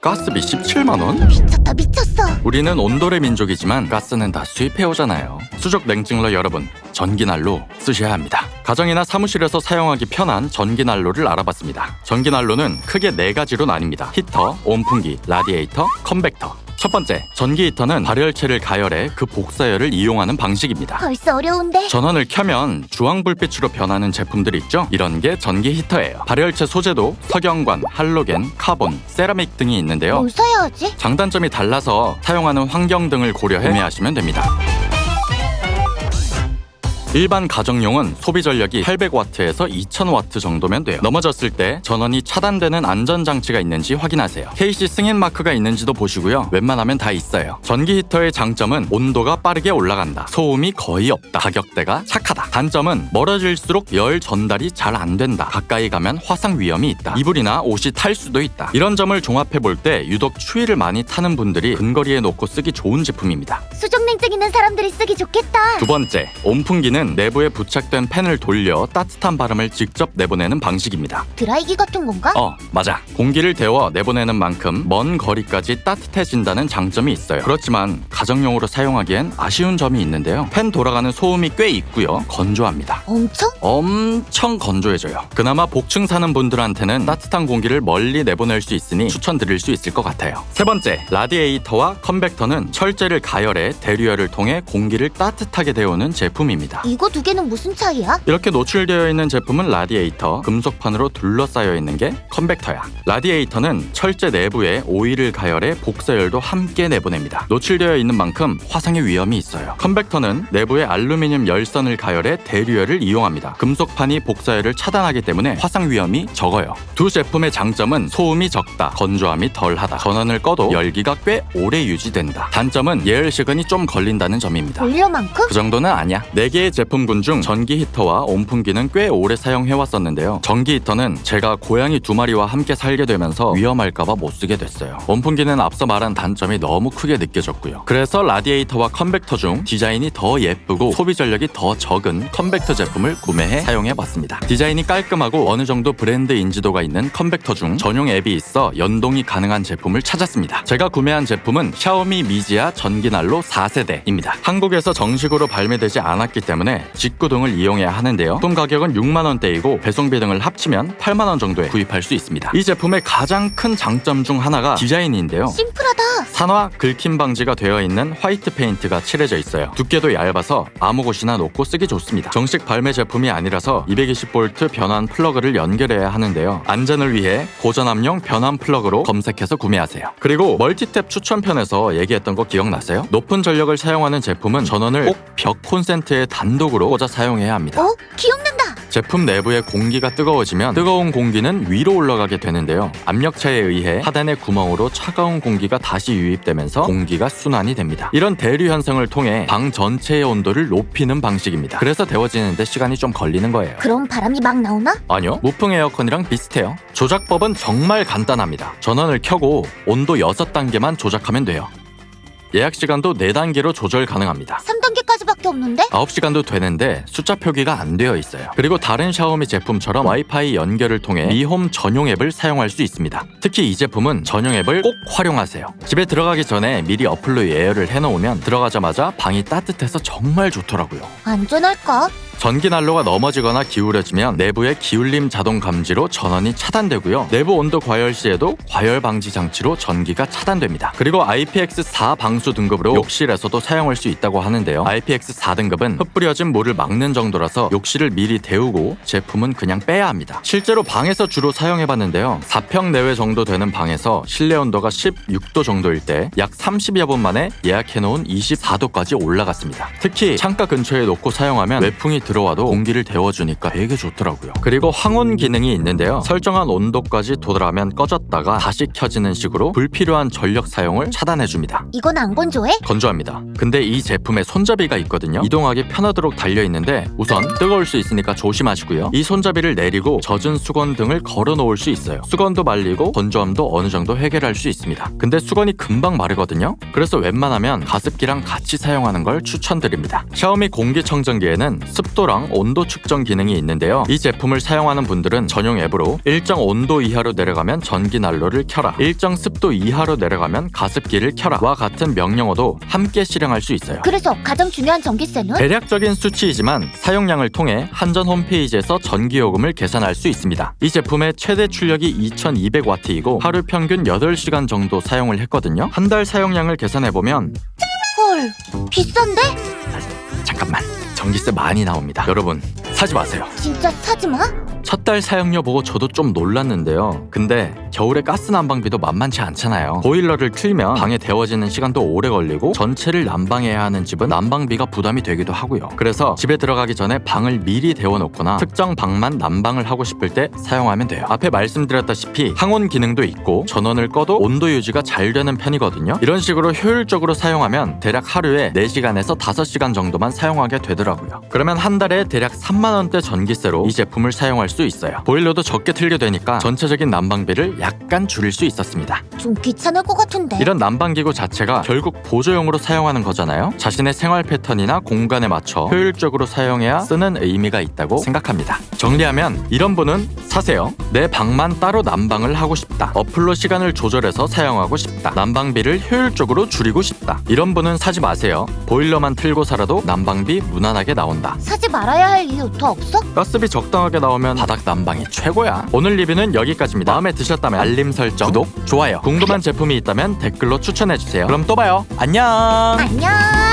가스비 17만원? 미쳤다 미쳤어 우리는 온돌의 민족이지만 가스는 다 수입해오잖아요. 수족 냉증러 여러분, 전기난로 쓰셔야 합니다. 가정이나 사무실에서 사용하기 편한 전기난로를 알아봤습니다. 전기난로는 크게 네 가지로 나뉩니다. 히터, 온풍기, 라디에이터, 컨벡터. 첫 번째, 전기 히터는 발열체를 가열해 그 복사열을 이용하는 방식입니다. 벌써 어려운데 전원을 켜면 주황 불빛으로 변하는 제품들 있죠? 이런 게 전기 히터예요. 발열체 소재도 석영관, 할로겐, 카본, 세라믹 등이 있는데요. 뭘 써야 하지? 장단점이 달라서 사용하는 환경 등을 고려해 구매하시면 됩니다. 일반 가정용은 소비 전력이 800와트에서 2000와트 정도면 돼요. 넘어졌을 때 전원이 차단되는 안전장치가 있는지 확인하세요. KC 승인 마크가 있는지도 보시고요. 웬만하면 다 있어요. 전기 히터의 장점은 온도가 빠르게 올라간다. 소음이 거의 없다. 가격대가 착하다. 단점은 멀어질수록 열 전달이 잘 안 된다. 가까이 가면 화상 위험이 있다. 이불이나 옷이 탈 수도 있다. 이런 점을 종합해 볼 때 유독 추위를 많이 타는 분들이 근거리에 놓고 쓰기 좋은 제품입니다. 수 족냉증 있는 사람들이 쓰기 좋겠다 두 번째, 온풍기는 내부에 부착된 팬을 돌려 따뜻한 바람을 직접 내보내는 방식입니다. 드라이기 같은 건가? 어, 맞아. 공기를 데워 내보내는 만큼 먼 거리까지 따뜻해진다는 장점이 있어요. 그렇지만 가정용으로 사용하기엔 아쉬운 점이 있는데요. 팬 돌아가는 소음이 꽤 있고요. 건조합니다. 엄청? 엄청 건조해져요. 그나마 복층 사는 분들한테는 따뜻한 공기를 멀리 내보낼 수 있으니 추천드릴 수 있을 것 같아요. 세 번째, 라디에이터와 컨벡터는 철제를 가열해 대류 열을 통해 공기를 따뜻하게 데우는 제품입니다. 이거 두 개는 무슨 차이야? 이렇게 노출되어 있는 제품은 라디에이터, 금속판으로 둘러싸여 있는 게 컨벡터야. 라디에이터는 철제 내부에 오일을 가열해 복사열도 함께 내보냅니다. 노출되어 있는 만큼 화상의 위험이 있어요. 컨벡터는 내부에 알루미늄 열선을 가열해 대류열을 이용합니다. 금속판이 복사열을 차단하기 때문에 화상 위험이 적어요. 두 제품의 장점은 소음이 적다, 건조함이 덜하다. 전원을 꺼도 열기가 꽤 오래 유지된다. 단점은 예열 시간이 좀 걸린다는 점입니다. 보일러만큼? 그 정도는 아니야. 4개의 제품군 중 전기 히터와 온풍기는 꽤 오래 사용해 왔었는데요. 전기 히터는 제가 고양이 두 마리와 함께 살게 되면서 위험할까봐 못 쓰게 됐어요. 온풍기는 앞서 말한 단점이 너무 크게 느껴졌고요. 그래서 라디에이터와 컨벡터 중 디자인이 더 예쁘고 소비 전력이 더 적은 컨벡터 제품을 구매해 사용해 봤습니다. 디자인이 깔끔하고 어느 정도 브랜드 인지도가 있는 컨벡터 중 전용 앱이 있어 연동이 가능한 제품을 찾았습니다. 제가 구매한 제품은 샤오미 미지아 전기난로 4세 대입니다. 한국에서 정식으로 발매되지 않았기 때문에 직구등을 이용해야 하는데요. 품 가격은 6만 원대이고 배송비 등을 합치면 8만 원 정도에 구입할 수 있습니다. 이 제품의 가장 큰 장점 중 하나가 디자인인데요. 심플하다 산화 긁힘 방지가 되어 있는 화이트 페인트가 칠해져 있어요. 두께도 얇아서 아무 곳이나 놓고 쓰기 좋습니다. 정식 발매 제품이 아니라서 220V 변환 플러그를 연결해야 하는데요. 안전을 위해 고전압용 변환 플러그로 검색해서 구매하세요. 그리고 멀티탭 추천편에서 얘기했던 거 기억나세요? 높은 전력 을 사용하는 제품은 전원을 꼭 벽 콘센트에 단독으로 꽂아 사용해야 합니다. 어? 기억난다 제품 내부의 공기가 뜨거워지면 뜨거운 공기는 위로 올라가게 되는데요. 압력차에 의해 하단의 구멍으로 차가운 공기가 다시 유입되면서 공기가 순환이 됩니다. 이런 대류 현상을 통해 방 전체의 온도를 높이는 방식입니다. 그래서 데워지는데 시간이 좀 걸리는 거예요. 그럼 바람이 막 나오나? 아니요. 무풍 에어컨이랑 비슷해요. 조작법은 정말 간단합니다. 전원을 켜고 온도 6단계만 조작하면 돼요. 예약 시간도 4단계로 조절 가능합니다. 3단계까지밖에 없는데? 9시간도 되는데 숫자 표기가 안 되어 있어요. 그리고 다른 샤오미 제품처럼 와이파이 연결을 통해 미홈 전용 앱을 사용할 수 있습니다. 특히 이 제품은 전용 앱을 꼭 활용하세요. 집에 들어가기 전에 미리 어플로 예열을 해놓으면 들어가자마자 방이 따뜻해서 정말 좋더라고요. 안전할까? 전기 난로가 넘어지거나 기울어지면 내부의 기울림 자동 감지로 전원이 차단되고요. 내부 온도 과열 시에도 과열 방지 장치로 전기가 차단됩니다. 그리고 IPX4 방수 등급으로 욕실에서도 사용할 수 있다고 하는데요. IPX4 등급은 흩뿌려진 물을 막는 정도라서 욕실을 미리 데우고 제품은 그냥 빼야 합니다. 실제로 방에서 주로 사용해 봤는데요. 4평 내외 정도 되는 방에서 실내 온도가 16도 정도일 때 약 30여 분 만에 예약해 놓은 24도까지 올라갔습니다. 특히 창가 근처에 놓고 사용하면 외풍이 들어와도 공기를 데워주니까 되게 좋더라고요. 그리고 황혼 기능이 있는데요. 설정한 온도까지 도달하면 꺼졌다가 다시 켜지는 식으로 불필요한 전력 사용을 차단해줍니다. 이건 안 건조해? 건조합니다. 근데 이 제품에 손잡이가 있거든요. 이동하기 편하도록 달려 있는데 우선 뜨거울 수 있으니까 조심하시고요. 이 손잡이를 내리고 젖은 수건 등을 걸어 놓을 수 있어요. 수건도 말리고 건조함도 어느 정도 해결할 수 있습니다. 근데 수건이 금방 마르거든요. 그래서 웬만하면 가습기랑 같이 사용하는 걸 추천드립니다. 샤오미 공기청정기에는 습도 습도랑 온도 측정 기능이 있는데요. 이 제품을 사용하는 분들은 전용 앱으로 일정 온도 이하로 내려가면 전기 난로를 켜라. 일정 습도 이하로 내려가면 가습기를 켜라와 같은 명령어도 함께 실행할 수 있어요. 그래서 가장 중요한 전기세는? 대략적인 수치이지만 사용량을 통해 한전 홈페이지에서 전기요금을 계산할 수 있습니다. 이 제품의 최대 출력이 2200W이고 하루 평균 8시간 정도 사용을 했거든요. 한 달 사용량을 계산해보면 헐, 비싼데? 잠깐만 전기세 많이 나옵니다. 여러분 사지 마세요. 진짜 사지 마? 첫 달 사용료 보고 저도 좀 놀랐는데요. 근데 겨울에 가스 난방비도 만만치 않잖아요. 보일러를 틀면 방에 데워지는 시간도 오래 걸리고 전체를 난방해야 하는 집은 난방비가 부담이 되기도 하고요. 그래서 집에 들어가기 전에 방을 미리 데워놓거나 특정 방만 난방을 하고 싶을 때 사용하면 돼요. 앞에 말씀드렸다시피 항온 기능도 있고 전원을 꺼도 온도 유지가 잘 되는 편이거든요. 이런 식으로 효율적으로 사용하면 대략 하루에 4시간에서 5시간 정도만 사용하게 되더라고요. 그러면 한 달에 대략 3만 원대 전기세로 이 제품을 사용할 수 있어요. 보일러도 적게 틀게 되니까 전체적인 난방비를 약간 줄일 수 있었습니다. 좀 귀찮을 것 같은데. 이런 난방기구 자체가 결국 보조용으로 사용하는 거잖아요. 자신의 생활 패턴이나 공간에 맞춰 효율적으로 사용해야 쓰는 의미가 있다고 생각합니다. 정리하면 이런 분은 사세요. 내 방만 따로 난방을 하고 싶다. 어플로 시간을 조절해서 사용하고 싶다. 난방비를 효율적으로 줄이고 싶다. 이런 분은 사지 마세요. 보일러만 틀고 살아도 난방비 무난하게 나온다. 사지 말아야 할 이유 더 없어? 가스비 적당하게 나오면 바닥 난방이 최고야. 오늘 리뷰는 여기까지입니다. 마음에 드셨다면 알림 설정, 구독, 좋아요. 궁금한 제품이 있다면 댓글로 추천해주세요. 그럼 또 봐요. 안녕! 안녕.